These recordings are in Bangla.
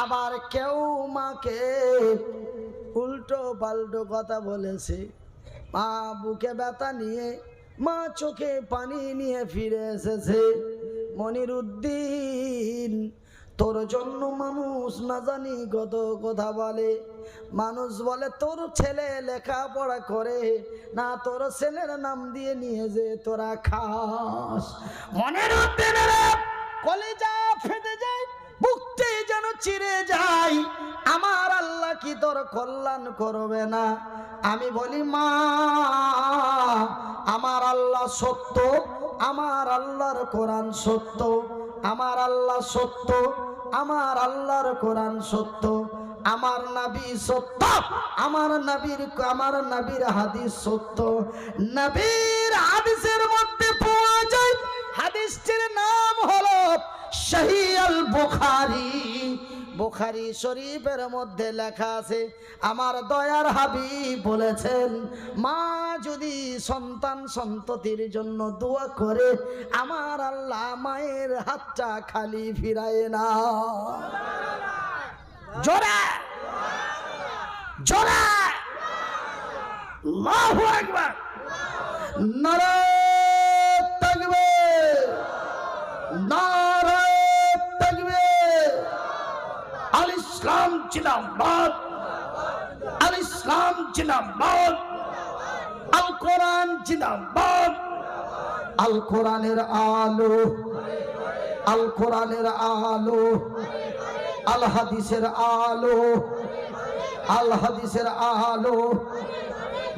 আবার কেউ মাকে উল্টো পাল্টো কথা বলেছে। মা বুকে ব্যথা নিয়ে, মা চোখে পানি নিয়ে ফিরে এসেছে। মনির উদ্দিন তোর জন্য মানুষ না জানি কত কথা বলে। মানুষ বলে, তোর ছেলে লেখাপড়া করে, না তোর ছেলের নাম দিয়ে নিয়ে যে তোরা খাস। মনের কলেজা ফেটে যায়। চিরে যায় আমার আল্লাহ কি তোর কল্যাণ করবে না? আমি বলি, মা, আমার আল্লাহ সত্য, আমার আল্লাহর কোরআন সত্য, আমার আল্লাহ সত্য, আমার আল্লাহর কোরআন সত্য, আমার নাবি সত্য, আমার নবীর আমার নবীর হাদিস সত্য। নবীর হাদিসের মধ্যে পাওয়া যায়, হাদিসটির নাম হলো সহি আল বুখারি বুখারি শরীফের মধ্যে লেখা আছে, আমার দয়ার হাবিব বলেছেন, মা যদি সন্তান সন্ততির জন্য দোয়া করে, আমার আল্লাহ মায়ের হাতটা খালি ফিরায় না। জোরে! জোরে! একবার আকবার! জিন্দাবাদ। আল কোরআন জিন্দাবাদ। আল কোরআনের আলো। আল কোরআনের আলো। আল হাদিসের আলো। আল হাদিসের আলো।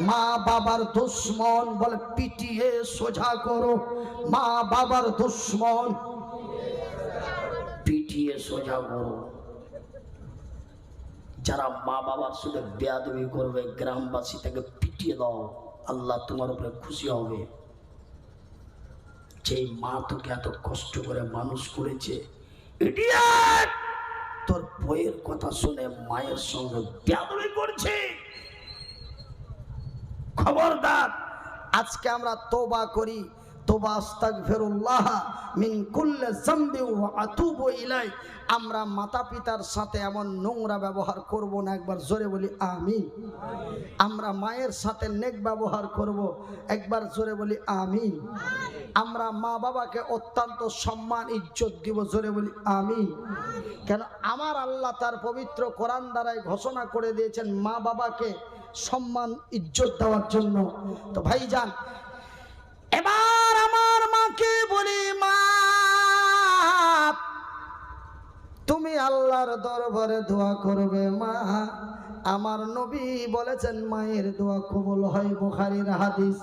মা বাবার দুশ্মন বলে পিটিয়ে সোজা করো। মা বাবার দুশ্মন। পিটিয়ে সোজা করো। যারা মা বাবার সাথে বেয়াদবি করবে, গ্রামবাসী তাকে পিটিয়ে দাও, আল্লাহ তোমার উপরে খুশি হবে। যে মা তোকে এত কষ্ট করে মানুষ করেছে তোর বইয়ের কথা শুনে মায়ের সঙ্গে বেয়াদবি করছে। খবরদার, আজকে আমরা তোবা করি। তোবা আস্তাগফিরুল্লাহ মিন কুল্লি যামবি ওয়া আমরা মাতা পিতার সাথে এমন নোংরা ব্যবহার করব না, একবার জোরে বলি আমিন। আমরা মায়ের সাথে নেক ব্যবহার করব, একবার জোরে বলি আমিন। আমরা মা বাবাকে অত্যন্ত সম্মান, ইজ্জত দিব, জোরে বলি আমিন। কেন আমার আল্লাহ তার পবিত্র কোরআন দ্বারাই ঘোষণা করে দিয়েছেন মা বাবাকে সম্মান, ইজ্জত দেওয়ার জন্য। তো ভাইজান আল্লাহর দরবারে দোয়া করবে, মা। আমার নবী বলেছেন, মায়ের দোয়া কবল হয় বুখারীর হাদিস।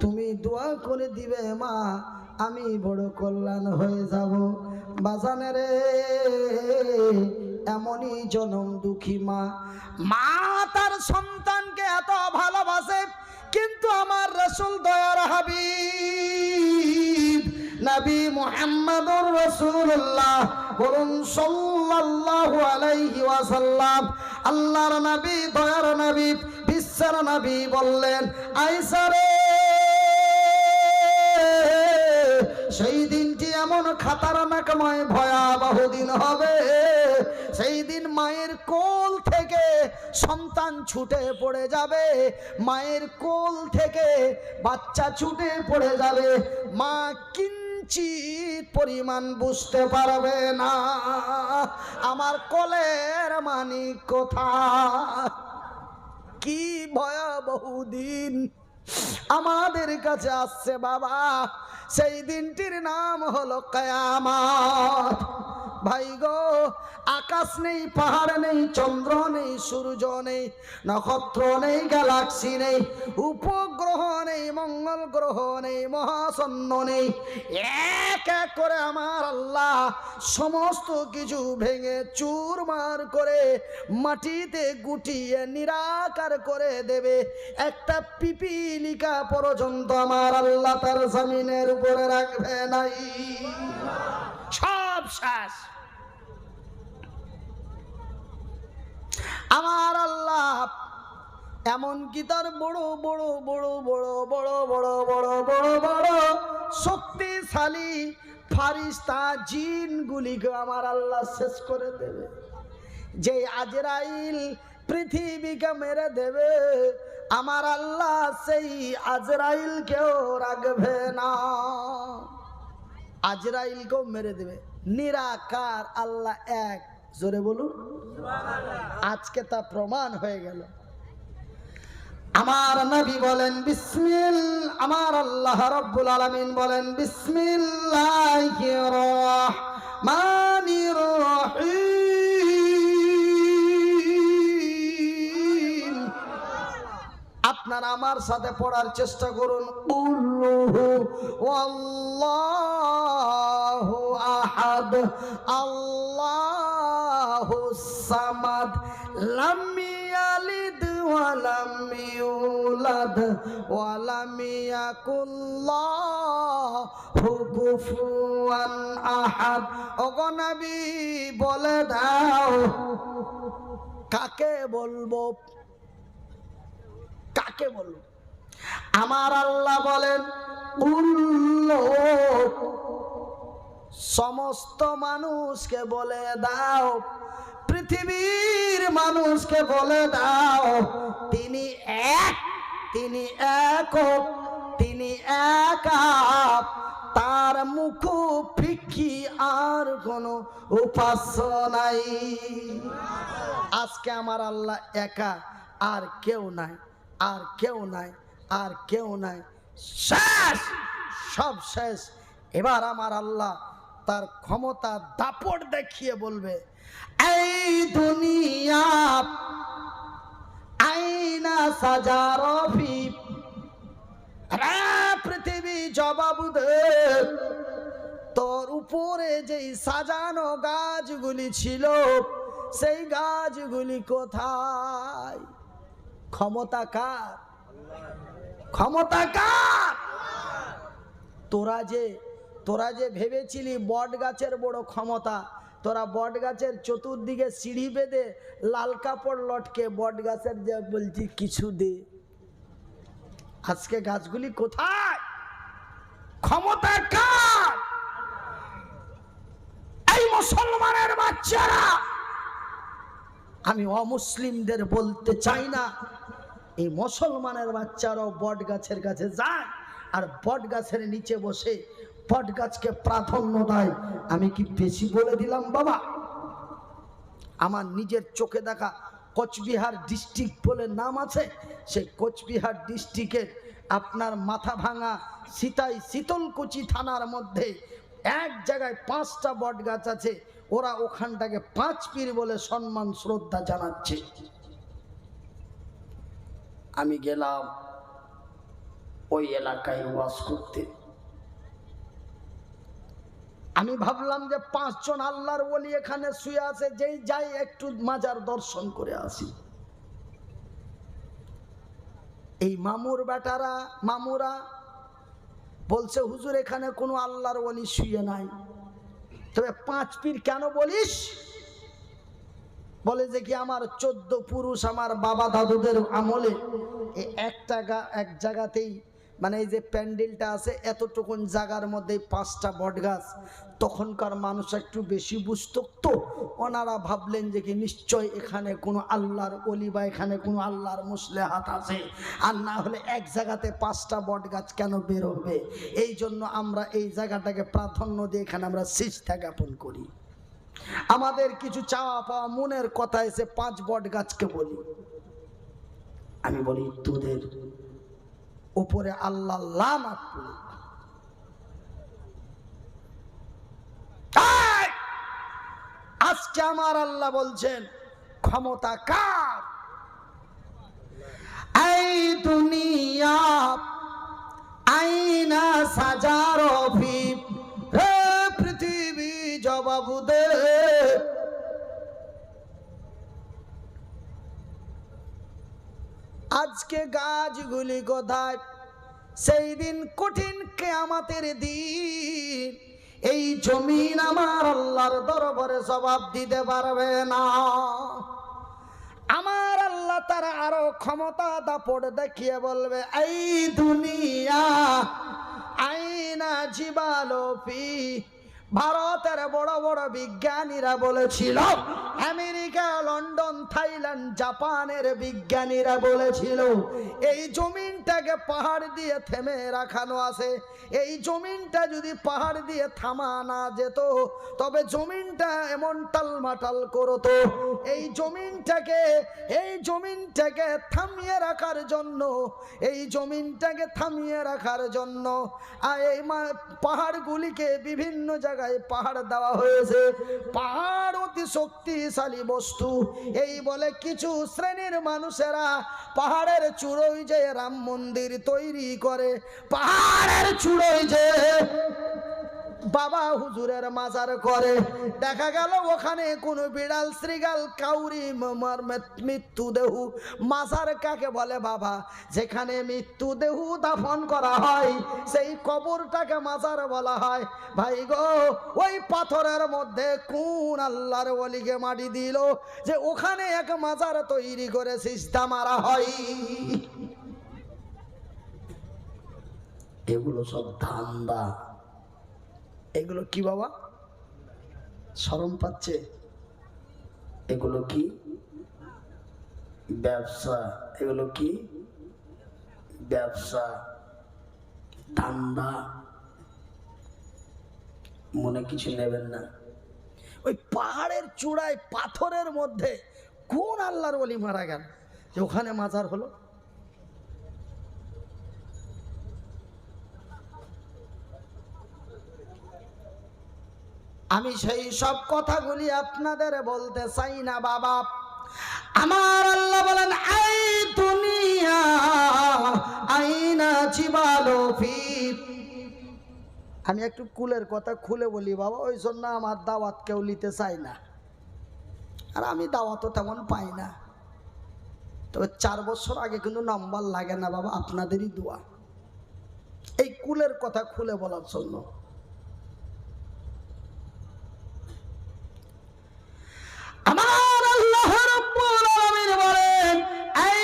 তুমি দোয়া করে দিবে, মা। আমি বড় কল্যাণ হয়ে যাব। বাজানে রে, এমনই জনম দুঃখী মা। মা তার সন্তানকে এত ভালোবাসে, কিন্তু আমার রসুল দয়ার হাবিব, নবী মুহাম্মদুর রাসূলুল্লাহ। বলুন, সাল্লাল্লাহু আলাইহি ওয়াসাল্লাম আল্লাহর নবী, দয়ার নবী, বিশ্বের নবী বললেন আয়েশা রে, সেই দিনটি এমন খাতারনাকময় ভয়াবহ দিন হবে, সেই দিন মায়ের কোল থেকে সন্তান ছুটে পড়ে যাবে, মায়ের কোল থেকে বাচ্চা ছুটে পড়ে যাবে, মা কিঞ্চিত পরিমাণ বুঝতে পারবে না। আমার কলের মানি কোথা কি ভয়াবহ দিন। আমাদের কাছে আসছে বাবা। সেই দিনটির নাম হলো কয়ামাত। ভাই গো, আকাশ নেই, পাহাড় নেই, চন্দ্র নেই, সূর্য নেই, নক্ষত্র নেই গ্যালাক্সি নেই, উপগ্রহ নেই, মঙ্গল গ্রহ নেই, মহাশূন্য নেই। এক এক করে আমার আল্লাহ সমস্ত কিছু ভেঙে চুরমার করে মাটিতে গুটিয়ে নিরাকার করে দেবে। একটা পিপিলিকা পর্যন্ত আমার আল্লাহ তার জমিনের উপরে রাখবে নাই। শেষ আমার আল্লাহ এমনকি তার বড় বড় বড় বড় বড় বড় বড় বড় বড় শক্তিশালী ফারিস্তা জিনগুলিকে আমার আল্লাহ শেষ করে দেবে। যে আজরাইল পৃথিবীকে মেরে দেবে, আমার আল্লাহ সেই আজরাইলকেও রাখবে না। আজরাইলকেও মেরে দেবে। নিরাকার আল্লাহ এক। জোরে বলুন। আজকে তা প্রমাণ হয়ে গেল। আমার নবী বলেন বিসমিল। আমার আল্লাহ রব্বুল আলামিন বলেন বিসমিল্লাহির রহমানির রহিম। আপনারা আমার সাথে পড়ার চেষ্টা করুন। উল্লুহু ওয়াল্লাহু আহাদ, আল্লাহু সামাদ। লাম ইয়ালিদ ওয়া লাম ইউলাদ ওয়া লাম আহাদ। ওগো নবী, বলে দাও, কাকে বলব? কাকে বলব? আমার আল্লাহ বলেন উল্লো সমস্ত মানুষকে বলে দাও, পৃথিবীর মানুষকে বলে দাও, তিনি এক তিনি এক তিনি একা তার মুখ ফিকি আর কোনো উপাস্য নাই। আজকে আমার আল্লাহ একা, আর কেউ নাই, আর কেউ নাই, আর কেউ নাই। শেষ, সব শেষ। এবার আমার আল্লাহ তার ক্ষমতা দাপট দেখিয়ে বলবে এই দুনিয়া আইনা সাজার পৃথিবী জবাব দে। তোর উপরে যেই সাজানো গাছগুলি ছিল সেই গাছগুলি কোথায়? ক্ষমতা কার? ক্ষমতা কার? তোরা যে তোরা যে ভেবেছিলি বট গাছের বড় ক্ষমতা, তোরা বট গাছের চতুর্দিকে সিঁড়ি বেঁধে লাল কাপড় লটকে বট গাছের যে বলছি কিছু দে। আজকে গাছগুলি কোথায়? ক্ষমতার কার? এই মুসলমানের বাচ্চারা, আমি অমুসলিমদের বলতে চাই না, এই মুসলমানের বাচ্চারাও বট গাছের কাছে যায় আর বট গাছের নিচে বসে বট গাছকে প্রাধান্য দেয়। আমি কি বেশি বলে দিলাম, বাবা? আমার নিজের চোখে দেখা কোচবিহার ডিস্ট্রিক্ট বলে নাম আছে। সেই কোচবিহার ডিস্ট্রিক্টের আপনার মাথা ভাঙা সীতাই শীতলকুচি থানার মধ্যে এক জায়গায় পাঁচটা বট গাছ আছে। ওরা ওখানটাকে পাঁচ পীর বলে সম্মান, শ্রদ্ধা জানাচ্ছে। আমি গেলাম ওই এলাকায় ওয়াজ করতে। আমি ভাবলাম যে পাঁচজন আল্লাহর ওলি এখানে শুয়ে আছে, যেই যাই একটু মাজার দর্শন করে আসি। এই মামুর বেটারা, মামুরা বলছে, হুজুর, এখানে কোনো আল্লাহর ওলি শুয়ে নাই। তবে পাঁচ পীর কেন বলিস? বলে যে কি, আমার চোদ্দ পুরুষ আমার বাবা দাদুদের আমলে একটা এক জায়গাতেই মানে এই যে প্যান্ডেলটা আছে, এতটুকুন জায়গার মধ্যে পাঁচটা বট গাছ তখনকার মানুষ একটু বেশি বুঝত তো। ওনারা ভাবলেন যে কি নিশ্চয় এখানে কোনো আল্লাহর অলি বা এখানে কোনো আল্লাহর মুসলে হাত আছে। আর না হলে এক জায়গাতে পাঁচটা বট গাছ কেন বের হবে? এই জন্য আমরা এই জায়গাটাকে প্রাধান্য দিয়ে এখানে আমরা শিষ্টা জ্ঞাপন করি। আমাদের কিছু চাওয়া পাওয়া মনের কথা এসে পাঁচ বট গাছকে বলি। আমি বলি, তোদের উপরে আল্লাহ। তাই আজকে আমার আল্লাহ বলছেন, ক্ষমতা কার এই দুনিয়া আইনা সাজার অভিপ, হে পৃথিবী জবাব দে আজকে গাছগুলি কোথায়? সেই দিন কঠিন কেয়ামাতের দিন। এই জমিন আমার আল্লাহর দরবারে জবাব দিতে পারবে না। আমার আল্লাহ তার আরও ক্ষমতা দাপট দেখিয়ে বলবে, এই দুনিয়া আইনা জীবালোপি ভারতের বড় বড় বিজ্ঞানীরা বলেছিল, আমেরিকা, লন্ডন, থাইল্যান্ড, জাপানের বিজ্ঞানীরা বলেছিল, এই জমিনটাকে পাহাড় দিয়ে থেমে রাখানো আছে। এই জমিনটা যদি পাহাড় দিয়ে থামা না যেত, তবে জমিনটা এমন টালমাটাল করতো। এই জমিনটাকে এই জমিনটাকে থামিয়ে রাখার জন্য, এই জমিনটাকে থামিয়ে রাখার জন্য আর এই পাহাড়গুলিকে বিভিন্ন জায়গায় পাহাড় দেওয়া হয়েছে। পাহাড় অতি শক্তিশালী বস্তু। এই বলে কিছু শ্রেণির মানুষেরা পাহাড়ের চূড়োই যে রাম মন্দির তৈরি করে। পাহাড়ের চূড়োই যে বাবা হুজুরের মাজার করে দেখা গেল ওখানে কোন বিড়াল, শ্রীগাল, কাউরি মৃত্যু দেহু মাজার কাকে বলে বাবা? যেখানে মৃত্যু দেহু দাফন করা হয়, সেই কবরটাকে মাজার বলা হয়। ভাই গো, ওই পাথরের মধ্যে কোন আল্লাহর ওলিকে মাটি দিল যে ওখানে এক মাজার তৈরি করে সিস্তা মারা হয়? এগুলো সব ধান্দা। এগুলো কি বাবা? শরম পাচ্ছে? এগুলো কি ব্যবসা? এগুলো কি ব্যবসা? ধান্দা? মনে কিছু নেবেন না। ওই পাহাড়ের চূড়ায় পাথরের মধ্যে কোন আল্লাহর বলি মারা গেল? যে ওখানে মাজার হলো। আমি সেই সব কথাগুলি আপনাদের বলতে চাই না, বাবা। আমার আল্লাহ বলেন আই দুনিয়া আইনা চিবালো ফি। আমি একটু কুলের কথা খুলে বলি, বাবা, ওই জন্য আমার দাওয়াত কেউ নিতে চাই না। আর আমি দাওয়াতও তেমন পাই না। তবে চার বছর আগে কিন্তু নাম্বার লাগে না, বাবা, আপনাদেরই দোয়া। এই কুলের কথা খুলে বলার জন্য আমার আল্লাহ রাব্বুল আলামিন বলেন এই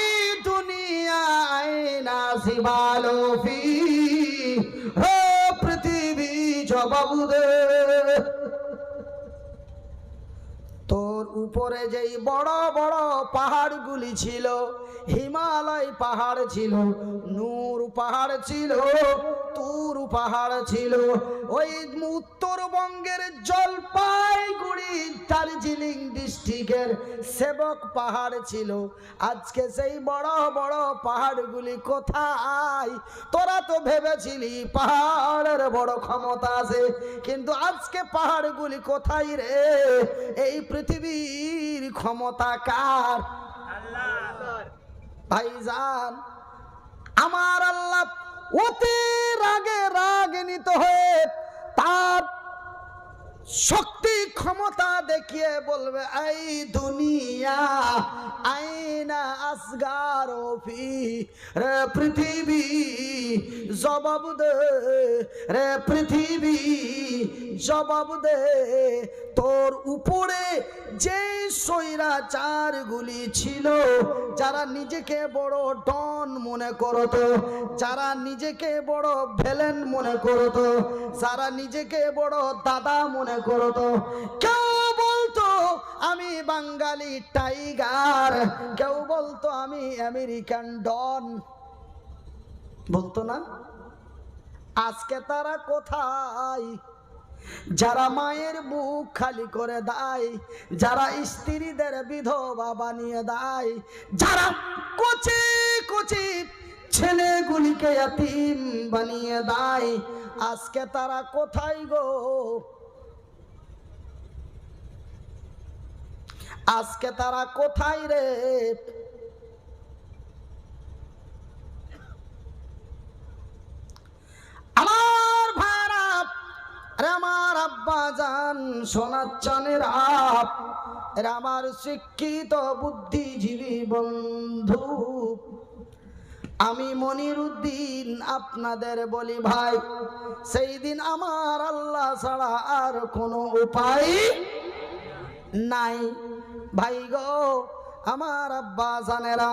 দুনিয়া আইনা সিবালো ফি হে পৃথিবী জবাব দে তোর উপরে যেই বড় বড় পাহাড়গুলি ছিল, হিমালয় পাহাড় ছিল, নূর পাহাড় ছিল, তুর পাহাড় ছিল, ওই উত্তরবঙ্গের জলপাইগুড়ি দার্জিলিং ডিস্ট্রিক্টের সেবক পাহাড় ছিল। আজকে সেই বড় বড় পাহাড়গুলি কোথায়? তোরা তো ভেবেছিলি পাহাড়ের বড় ক্ষমতা আছে, কিন্তু আজকে পাহাড়গুলি কোথায় রে? এই পৃথিবীর ক্ষমতা কার? ভাইজান আমার আল্লাহ অতি রাগে রাগ নিত হয়ে তার শক্তি ক্ষমতা দেখিয়ে বলবে এই দুনিয়া, আইনা আসগার রে পৃথিবী, জবাব দে। রে পৃথিবী, জবাব দে। তোর উপরে যে স্বৈরাচার গুলি ছিল, যারা নিজেকে বড় ডন মনে করতো, যারা নিজেকে বড় ভেলেন মনে করতো, যারা নিজেকে বড় দাদা মনে করতো কেউ বলতো আমি বাঙালি টাইগার, কেউ বলতো আমি আমেরিকান ডন। বলতো না? আজকে তারা কোথায়? যারা মায়ের বুক খালি করে দেয়, যারা স্ত্রীদের বিধবা বানিয়ে দেয়, যারা কচি কচি ছেলেগুলিকে বানিয়ে দেয়, আজকে তারা কোথায় গো? আজকে তারা কোথায় রে? আমার ভাড়া আরে আমার আব্বা যান সোনাচ্চানের আপ আমার শিক্ষিত বুদ্ধিজীবী বন্ধু, আমি মনিরুদ্দিন আপনাদের বলি ভাই, সেই দিন আমার আল্লাহ ছাড়া আর কোনো উপায় নাই। ভাই গো, আমার আব্বা জানেরা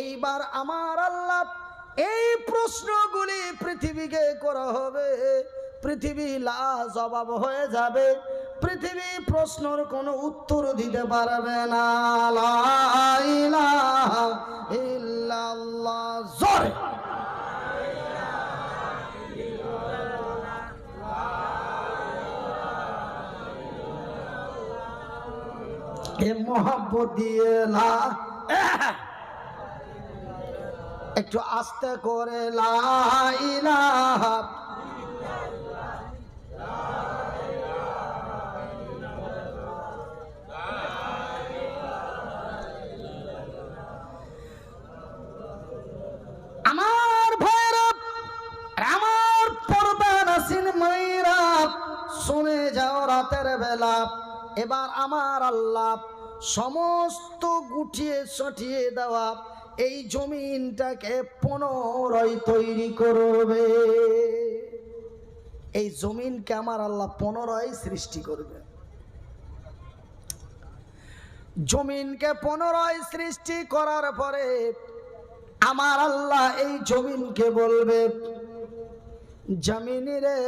এইবার আমার আল্লাহ এই প্রশ্নগুলি পৃথিবীকে করা হবে। পৃথিবী লা জবাব হয়ে যাবে, পৃথিবী প্রশ্নর কোনো উত্তর দিতে পারবে না। জোরে। এ একটু আস্তে করে লা এবার আমার আল্লাহ সমস্ত গুটিয়ে সটিয়ে দেওয়া এই জমিনটাকে পুনরায় তৈরি করবে। এই জমিনকে আমার আল্লাহ পুনরায় সৃষ্টি করবে। জমিনকে পুনরায় সৃষ্টি করার পরে আমার আল্লাহ এই জমিনকে বলবে, জমিনি রে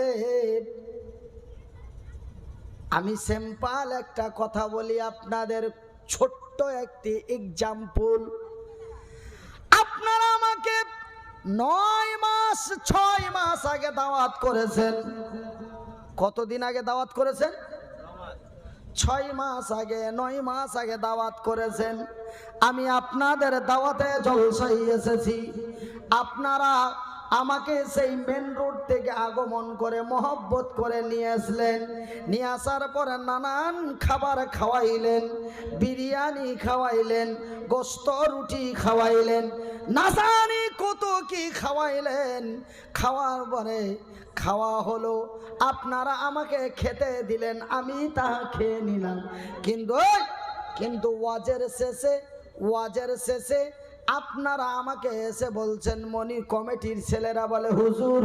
আমি সিম্পল একটা কথা বলি আপনাদের, ছোট্ট একটি এক্সাম্পল আপনারা আমাকে নয় মাস, ছয় মাস আগে দাওয়াত করেছেন। কতদিন আগে দাওয়াত করেছেন? ছয় মাস আগে, নয় মাস আগে দাওয়াত করেছেন। আমি আপনাদের দাওয়াতে জলসাই এসেছি। আপনারা আমাকে সেই মেন রোড থেকে আগমন করে, মহব্বত করে নিয়ে আসলেন। নিয়ে আসার পরে নানান খাবার খাওয়াইলেন, বিরিয়ানি খাওয়াইলেন, গোস্ত, রুটি খাওয়াইলেন না জানি কত কি খাওয়াইলেন। খাওয়ার পরে খাওয়া হলো, আপনারা আমাকে খেতে দিলেন, আমি তা খেয়ে নিলাম। কিন্তু কিন্তু ওয়াজের শেষে ওয়াজের শেষে আপনারা আমাকে এসে বলছেন মনি কমিটির ছেলেরা বলে হুজুর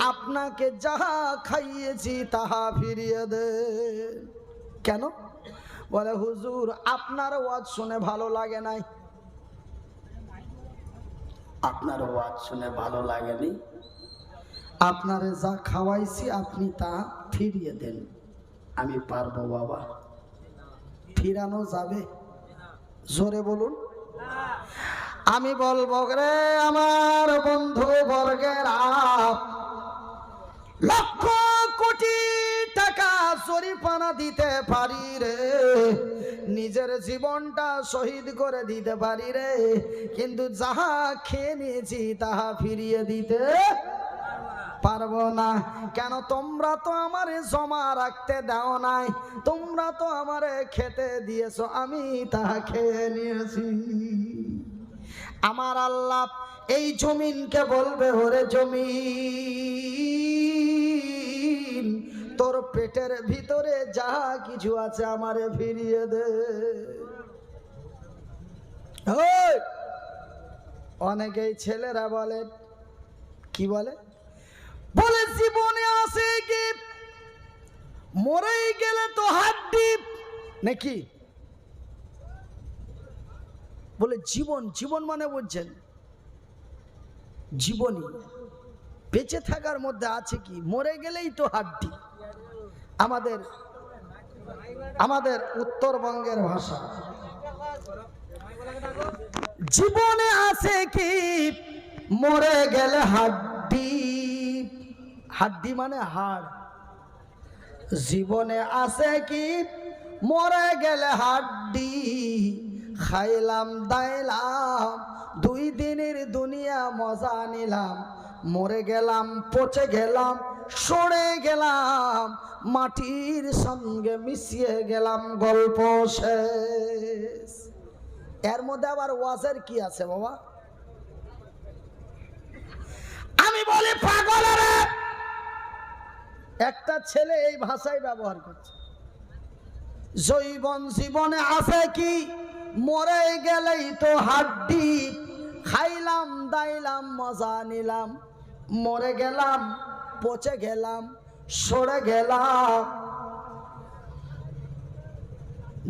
আপনাকে যাহা খাইয়েছি তাহা ফিরিয়ে দে কেন? বলে হুজুর আপনার ওয়াজ শুনে ভালো লাগে নাই। আপনার ওয়াজ শুনে ভালো লাগেনি? আপনারে যা খাওয়াইছি আপনি তা ফিরিয়ে দেন। আমি পারব বাবা। ফিরানো যাবে? জোরে বলুন। আমি বলব রে আমার বন্ধু বর্গের, লক্ষ কোটি টাকা জরিপানা দিতে পারি রে। নিজের জীবনটা শহীদ করে দিতে পারি রে। কিন্তু যাহা খেয়ে নিয়েছি, তাহা ফিরিয়ে দিতে পারব না। কেন তোমরা তো আমার জমা রাখতে দাও নাই? তোমরা তো আমারে খেতে দিয়েছ, আমি তাহা খেয়ে নিয়েছি। আমার আল্লাহ এই জমিনকে বলবে, ওরে জমিন, তোর পেটের ভিতরে যা কিছু আছে আমারে ফিরিয়ে দে! অনেকেই ছেলেরা বলে, কি বলে? বলে, জীবনে আছে কি? মরেই গেলে তো হাড্ডি। নাকি? বলে, জীবন জীবন মানে বুঝছেন? জীবনী। বেঁচে থাকার মধ্যে আছে কি? মরে গেলেই তো হাড্ডি। আমাদের আমাদের উত্তরবঙ্গের ভাষা। জীবনে আছে কি? মরে গেলে হাড্ডি। হাড্ডি মানে হাড়। জীবনে আছে কি? মরে গেলে হাড্ডি। খাইলাম, দাইলাম, দুই দিনের দুনিয়া মজা নিলাম। মরে গেলাম, পচে গেলাম, সরে গেলাম, মাটির সঙ্গে মিশিয়ে গেলাম, গল্প শেষ। এর মধ্যে আবার ওয়াজের কি আছে বাবা? আমি বলি পাগলেরা একটা ছেলে এই ভাষাই ব্যবহার করছে। জৈবন জীবনে আছে কি? মরে গেলেই তো হাড্ডি। খাইলাম, দাইলাম, মজা নিলাম। মরে গেলাম, পচে গেলাম, সরে গেলাম।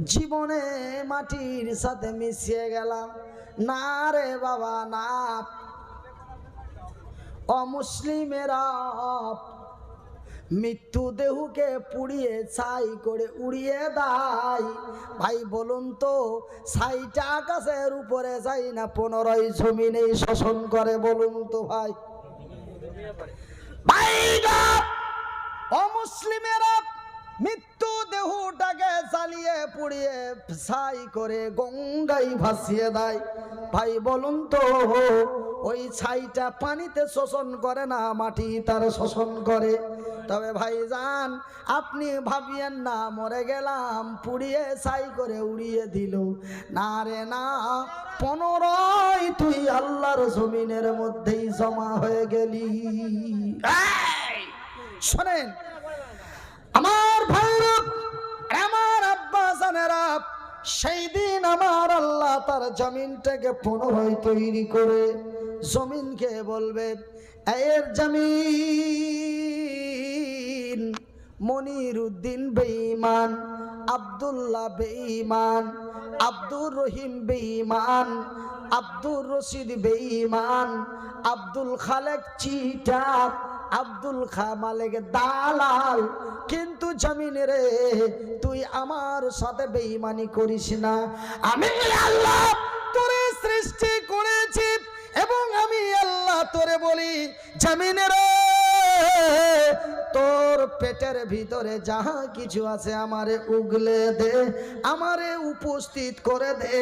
জীবনে মাটির সাথে মিশিয়ে গেলাম। না রে বাবা, না। অমুসলিমেরা মৃত্যু দেহুকে পুড়িয়ে ছাই করে উড়িয়ে দেয় ভাই, বলুন তো, ছাইটা আকাশের উপরে যাই না? পনেরোই জমিনে শোষণ করে, বলুন তো ভাই। ভাই অমুসলিমেরা মৃত্যু দেহটাকে চালিয়ে পুড়িয়ে ছাই করে গঙ্গাই ভাসিয়ে দেয়। ভাই, বলুন তো ওই ছাইটা পানিতে শোষণ করে না মাটি তার শোষণ করে। তবে ভাই যান আপনি ভাবিয়েন না মরে গেলাম পুড়িয়ে ছাই করে উড়িয়ে দিল। না রে না পনেরোই তুই আল্লাহর জমিনের মধ্যেই জমা হয়ে গেলি। শোনেন আমার ভাইরা আমার আব্বা জানেরা সেই দিন আমার আল্লাহ তার জমিনটাকে পুনরায় তৈরি করে জমিনকে বলবে, এর জমিন মনির উদ্দিন বেঈমান, আব্দুল্লাহ বেঈমান, আব্দুর রহিম বেঈমান, আব্দুর রশিদ বেঈমান, আব্দুল খালেক চিটার আব্দুল খা মালিক দালাল। কিন্তু জমিনে রে, তুই আমার সাথে বেঈমানি করিস না। আমি আল্লাহ তোরে সৃষ্টি করেছি এবং আমি আল্লাহ তোরে বলি, জমিনে রে, তোর পেটের ভিতরে যাহা কিছু আছে আমারে উগলে দে, আমারে উপস্থিত করে দে।